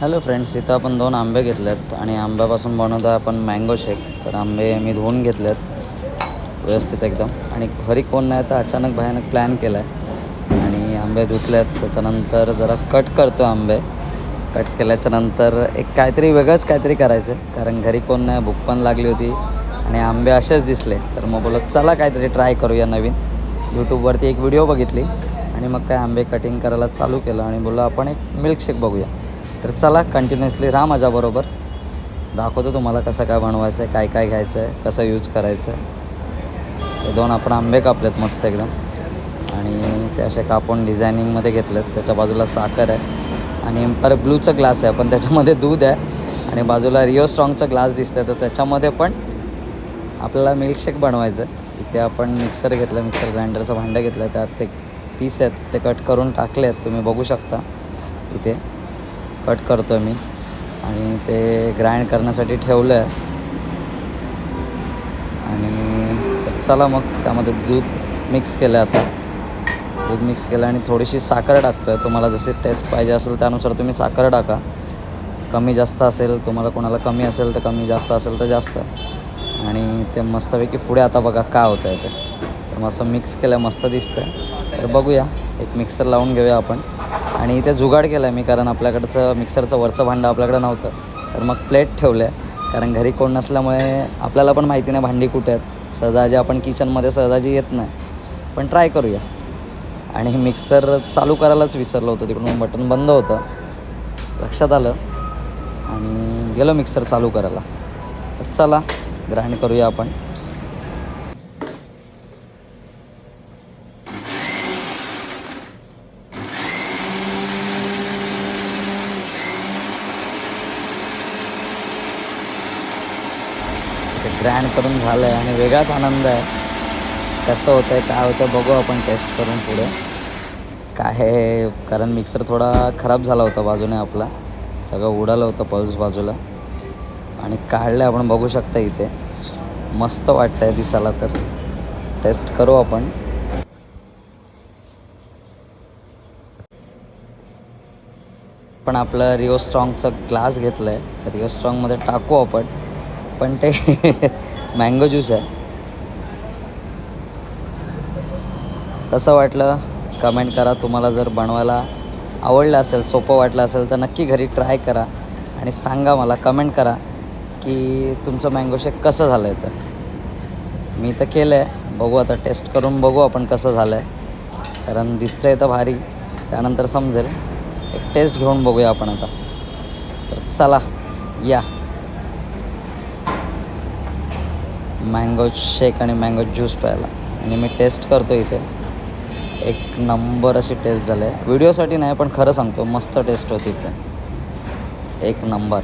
Hello friends इथं आपण दोन आंबे घेतलेत आणि आंब्यापासून बनवतो आहे आपण मँगो शेक तर आंबे मी धुवून घेतलेत व्यवस्थित एकदम. आणि घरी कोण नाही तर अचानक भयानक प्लॅन केला आहे आणि आंबे धुतलेत त्याच्यानंतर जरा कट करतो आंबे. कट केल्याच्यानंतर एक काहीतरी वेगळंच काहीतरी करायचं कारण घरी कोण नाही भूक पण लागली होती. आणि आंबे असेच दिसले. तर मग बोलत चला काहीतरी ट्राय करूया नवीन. यूट्यूबवरती एक व्हिडिओ बघितली. आणि मग काय आंबे कटिंग करायला चालू केलं. आणि बोललो आपण एक मिल्कशेक बघूया. तर चला कंटिन्युअसली राहा माझ्याबरोबर. दाखवतो तुम्हाला कसं काय बनवायचं आहे काय काय घ्यायचं आहे कसं यूज करायचं आहे हे दोन आपण आंबे कापलेत मस्त एकदम. आणि ते असे कापून डिझायनिंगमध्ये घेतलेत. त्याच्या बाजूला साखर आहे. आणि एम्पायर ब्लूचं ग्लास आहे. पण त्याच्यामध्ये दूध आहे. आणि बाजूला रिओ स्ट्राँगचं ग्लास दिसतं तर त्याच्यामध्ये पण आपल्याला मिल्कशेक बनवायचं आहे. इथे आपण मिक्सर घेतलं मिक्सर ग्राइंडरचं भांडं घेतलं. त्यात ते पीस आहेत ते कट करून टाकले आहेत तुम्ही बघू शकता. इथे. कट करतो मी. आणि ते ग्राइंड करण्यासाठी ठेवलं आहे आणि तर चला मग त्यामध्ये दूध मिक्स केलं आता. दूध मिक्स केलं आणि थोडीशी साखर टाकतो आहे तुम्हाला जशी टेस्ट पाहिजे असेल त्यानुसार तुम्ही साखर टाका. कमी जास्त असेल तुम्हाला कोणाला कमी असेल तर कमी जास्त असेल तर जास्त. आणि ते मस्तपैकी पुढे आता बघा काय होतं आहे ते तर मस्त मिक्स केलं मस्त दिसतं तर बघूया. एक मिक्सर लावून घेऊया आपण. आणि ते जुगाड केलं आहे मी कारण आपल्याकडचं मिक्सरचं वरचं भांडं आपल्याकडं नव्हतं. तर मग प्लेट ठेवलं आहे कारण घरी कोण नसल्यामुळे आपल्याला पण माहिती नाही भांडी कुठे आहेत. सहजाजी आपण किचनमध्ये सहजाजी येत नाही. पण ट्राय करूया. आणि मिक्सर चालू करायलाच विसरलो होतो. तिकडून बटन बंद होतं. लक्षात आलं. आणि गेलो मिक्सर चालू करायला. तर चला ग्राइंड करूया आपण. ग्रँड करून झालं आहे आणि वेगळाच आनंद आहे. कसं होतं आहे काय होतं आहे बघू आपण टेस्ट करून पुढे. काय आहे कारण मिक्सर थोडा खराब झाला होता बाजूने आपला. सगळं उडालं होतं पल्स बाजूला. आणि काढलं आपण बघू शकता इथे. मस्त वाटतं आहे दिसायला तर. टेस्ट करू आपण. पण आपलं रिओ स्ट्रॉंगचं ग्लास घेतलं आहे तर रिओ स्ट्रॉंगमध्ये टाकू आपण. पण ते मँगो ज्यूस आहे. कसं वाटलं? कमेंट करा. तुम्हाला जर बनवायला आवडलं असेल सोपं वाटलं असेल तर नक्की घरी ट्राय करा. आणि सांगा मला कमेंट करा की तुमचं मँगो शेक कसं झालं आहे तर. मी तर केलं आहे बघू आता टेस्ट करून बघू आपण कसं झालं आहे कारण दिसतं आहे तर भारी. त्यानंतर समजेल. एक टेस्ट घेऊन बघूया आपण आता. तर चला या. मँगो शेक आणि मँगो ज्यूस प्यायला. आणि मी टेस्ट करतो इथे. एक नंबर अशी टेस्ट झाली आहे. व्हिडिओसाठी नाही पण खरं सांगतो मस्त टेस्ट होती इथे. एक नंबर